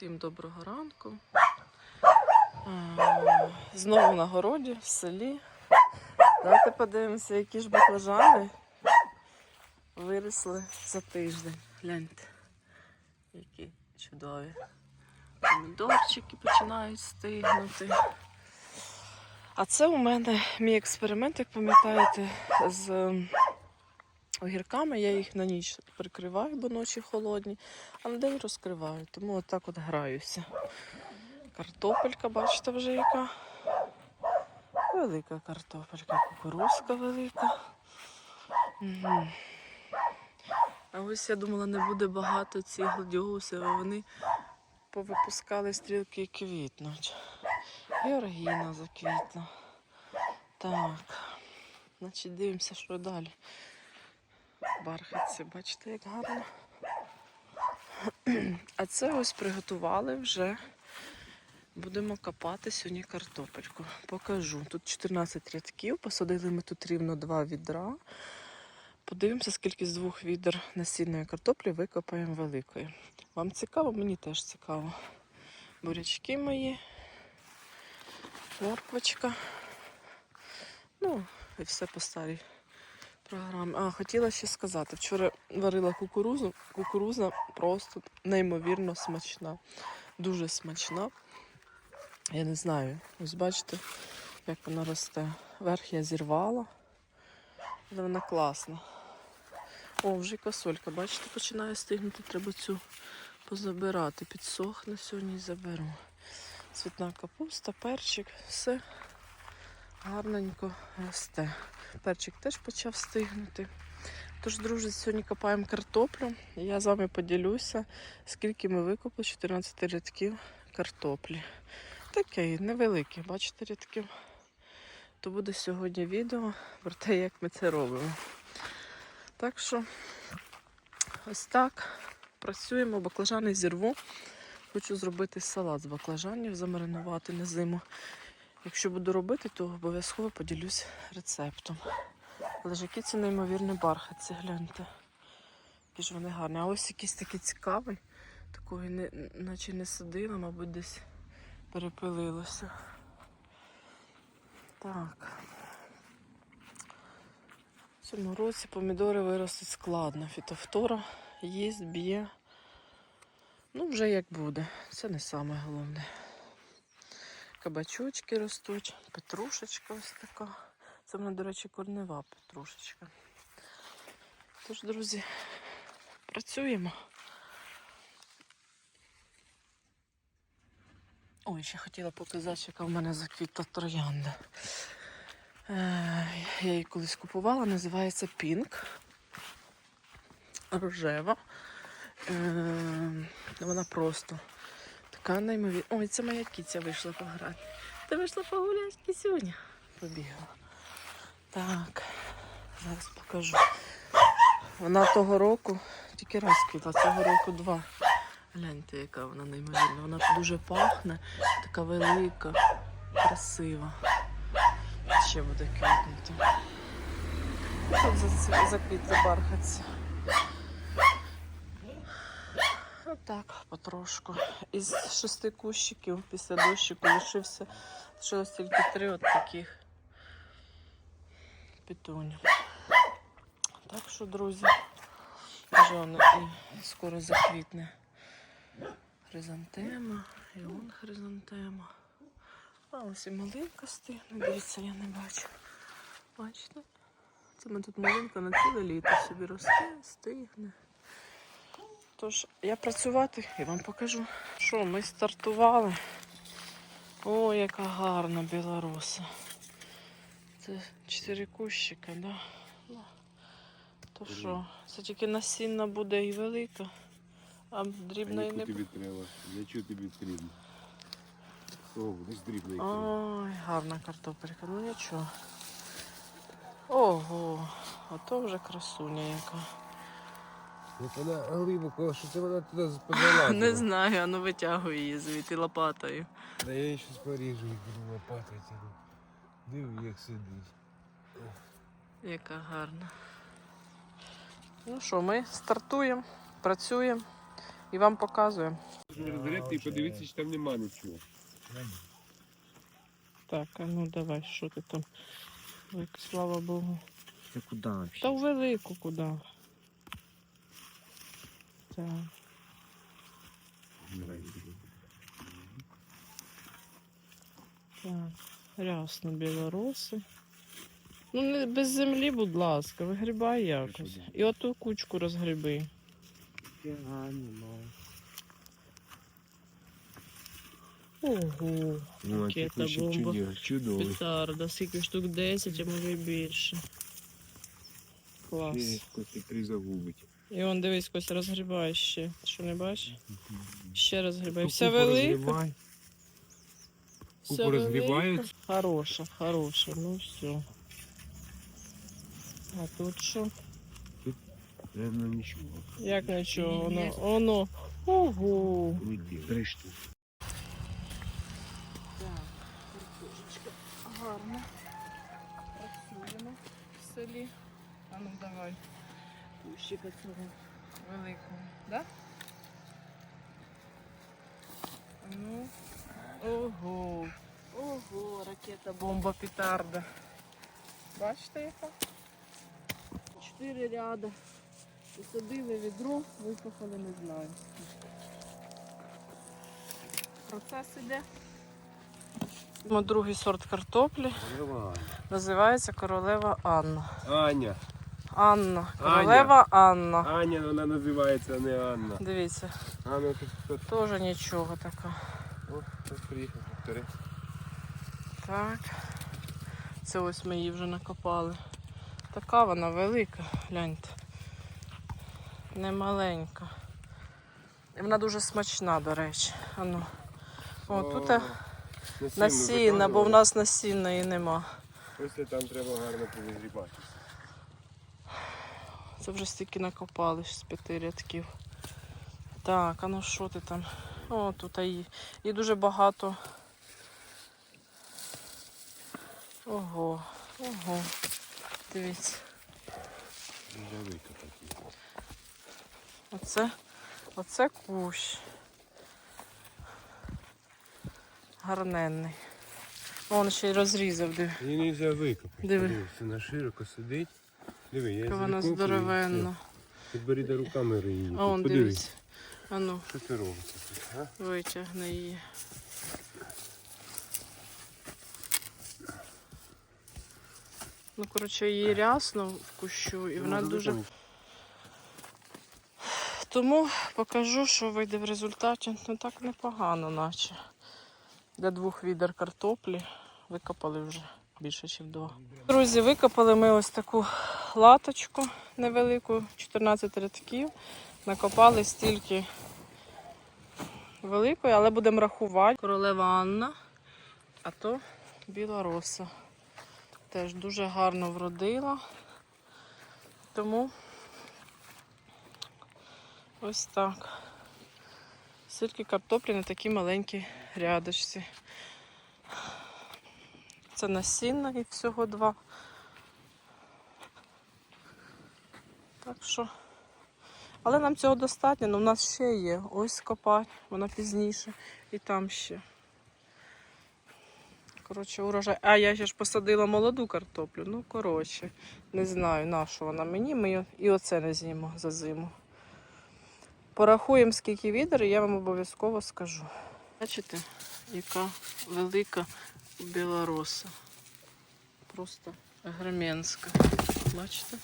Всім доброго ранку. Е, Знову на городі, в селі. Давайте подивимося, які ж баклажани виросли за тиждень. Гляньте, які чудові. Помідорчики починають стигнути. А це у мене мій експеримент, як пам'ятаєте, з огірками. Я їх на ніч прикриваю, бо ночі холодні, а на день розкриваю. Тому отак от граюся. Картопелька, бачите, вже яка. Велика картопелька, кукурузка велика. Угу. А ось я думала, не буде багато цих гладіолусів, а вони повипускали стрілки і квітнуть. Георгіна заквітла. Так. Значить, дивимося, що далі. Бархатці, бачите, як гарно. А це ось приготували вже. Будемо копати сьогодні картопельку. Покажу. Тут 14 рядків, посадили ми тут рівно два відра. Подивимося, скільки з двох відер насінної картоплі викопаємо великої. Вам цікаво? Мені теж цікаво. Бурячки мої, морквочка. Ну, і все по старій програмі. А, хотіла ще сказати, вчора варила кукурузу. Кукуруза просто неймовірно смачна. Дуже смачна. Я не знаю. Ось бачите, як вона росте. Верх я зірвала. Вона класна. О, вже косолька, бачите, починає стигнути. Треба цю позабирати. Підсохне сьогодні і заберу. Цвітна капуста, перчик, все гарненько росте. Перчик теж почав стигнути. Тож, друзі, сьогодні копаємо картоплю. Я з вами поділюся, скільки ми викопали 14 рядків картоплі. Таке невелике, бачите, рядків. То буде сьогодні відео про те, як ми це робимо. Так що ось так працюємо, баклажани зірву. Хочу зробити салат з баклажанів, замаринувати на зиму. Якщо буду робити, то обов'язково поділюсь рецептом. Але ж які це неймовірні бархатці, гляньте. Які ж вони гарні. А ось якийсь такий цікавий. Такого не, наче не садила, мабуть, десь перепилилося. Так. В цьому році помідори виростуть складно. Фітофтора їсть, б'є. Ну, вже як буде. Це не саме головне. Кабачочки ростуть, петрушечка ось така. Це в мене, до речі, корнева петрушечка. Тож, друзі, працюємо. Ой, ще хотіла показати, яка в мене заквітла троянда. Е, Я її колись купувала, називається Пінк. Рожева. Е, Вона просто така неймовірна. Ой, це моя кіця вийшла пограти. Ти вийшла погуляти сьогодні? Побігла. Так, зараз покажу. Вона того року тільки раз квітла, цього року два. Гляньте, яка вона неймовірна. Вона дуже пахне, така велика, красива. Ще буде квітнути. Тут заквітли бархатці. Отак, потрошку. Із шести кущиків після дощику лишився. Лишилось тільки три от таких петунів. Так що, друзі, вже вона і скоро заквітне хризантема, і он хризантема. А ось і малинка стигне. Дивіться, я не бачу. Бачите? Це ми тут малинка на ціле літо собі росте, стигне. Тож, я працювати і вам покажу. Що, ми стартували. О, яка гарна білоруса. Це чотири кущика, да? То що, це тільки насінна буде і велика, а дрібної яку не тобі треба? Для чого тобі потрібно? Ой, гарна картопелька, ну нічого. Ого, ото вже красуня яка. Вона глибоко, що це вона туди позалазила. Не знаю, а ну витягуй її звідти лопатою. Да я її щось поріжу і буду лопатою. Диви, як сидить. Яка гарна. Ну що, ми стартуємо, працюємо і вам показуємо. можна розгребти і подивитися, чи там нема нічого. Так, а ну давай, що ти там? Слава Богу. Це куди? Та в велику куди? Так. Так, рясно білороси. Ну, не без землі, будь ласка, вигрібай якось. І оту кучку нема. Ого, Ну, а Ракета, бомба. чудо- чудовий. петарда, скільки штук 10, а може і більше. Клас. Ще три загубить. І он дивись, Костя, розгрібай ще. Що не бачиш? Ще Вся купу велика. Вся Купу розгрібають. Хороша, хороша, ну все. А тут що? Наверно, нічого. Як нічого? Воно, воно. Ого. Видів. Три штуки. Так, картошечка гарна. Працюємо в селі. А ну давай. Кущика цього великого. Да? Ну. Ого. Ого, ракета, бомба, петарда. Бачите яка? Чотири ряда. Посадили відро, викопали, не знаю. Процес іде. Другий сорт картоплі. Називається королева Анна. Аня. Анна. Королева Анна. Аня вона називається, а не Анна. Дивіться, Анна тут теж нічого така. О, тут приїхав трактори. Так. Це ось ми її вже накопали. Така вона велика, гляньте. Не маленька. І вона дуже смачна, до речі. Ану. О, тут е, насінна, бо в нас насінної нема. Ось там треба гарно повигрібати. Це вже стільки накопали з п'яти рядків. Так, а ну що ти там? О, тут і, і дуже багато. Ого, ого. Дивіться. Оце, оце кущ. Гарненний. Вон ще й розрізав, диви. Її не можна викопати. Диви. Дивись, вона широко сидить. Диви, я Яка вона здоровенна. все. Руками її. А он Подивись, дивись. А ну, що тут, а? витягни її. Ну, коротше, її рясно в кущу, і вона Ну, дуже Тому покажу, що вийде в результаті. Ну так непогано, наче. Для двох відер картоплі викопали вже більше, ніж два. Друзі, викопали ми ось таку латочку невелику, 14 рядків. Накопали стільки великої, але будемо рахувати. Королева Анна, а то біла роса. Теж дуже гарно вродила. Тому Ось так. Стільки картоплі на такій маленькій рядочці. Це насінна і всього два. Так що. Але нам цього достатньо, але в нас ще є. Ось копать, вона пізніше. І там ще. Коротше, урожай. А я ще ж посадила молоду картоплю. Ну, коротше, не знаю, на що вона мені. Ми і оце не з'їмо за зиму. Порахуємо, скільки відер, і я вам обов'язково скажу. Бачите, яка велика білороса. Просто гременська. Бачите?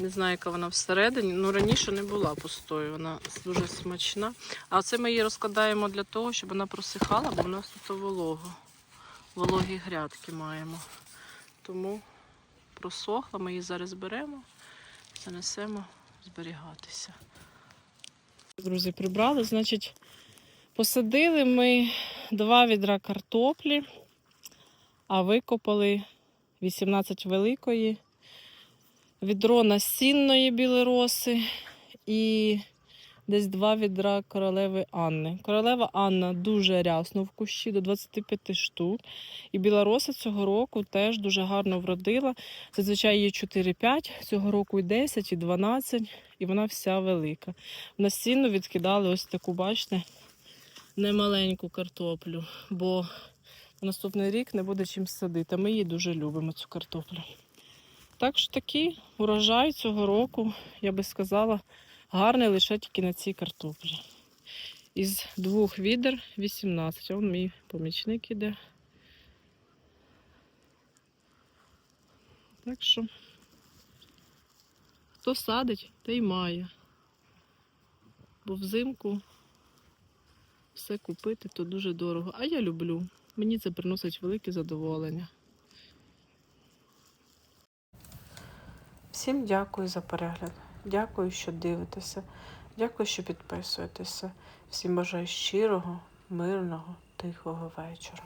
Не знаю, яка вона всередині. Ну, раніше не була пустою, вона дуже смачна. А це ми її розкладаємо для того, щоб вона просихала, бо в нас тут волого. Вологі грядки маємо. Тому просохла, ми її зараз беремо, занесемо зберігатися. Друзі, прибрали, значить, посадили ми два відра картоплі, а викопали 18 великої, відро насінної білороси і десь два відра королеви Анни. Королева Анна дуже рясно в кущі до 25 штук. І білороса цього року теж дуже гарно вродила. Зазвичай її 4-5, цього року і 10, і 12, і вона вся велика. На стіну відкидали ось таку, бачите, немаленьку картоплю, бо наступний рік не буде чим садити. Ми її дуже любимо, цю картоплю. Так що такий урожай цього року, я би сказала, гарний лише тільки на цій картоплі. Із двох відер 18. Он мій помічник іде. Так що, хто садить, той має. Бо взимку все купити то дуже дорого. А я люблю. Мені це приносить велике задоволення. Всім дякую за перегляд. Дякую, що дивитеся. Дякую, що підписуєтеся. Всім бажаю щирого, мирного, тихого вечора.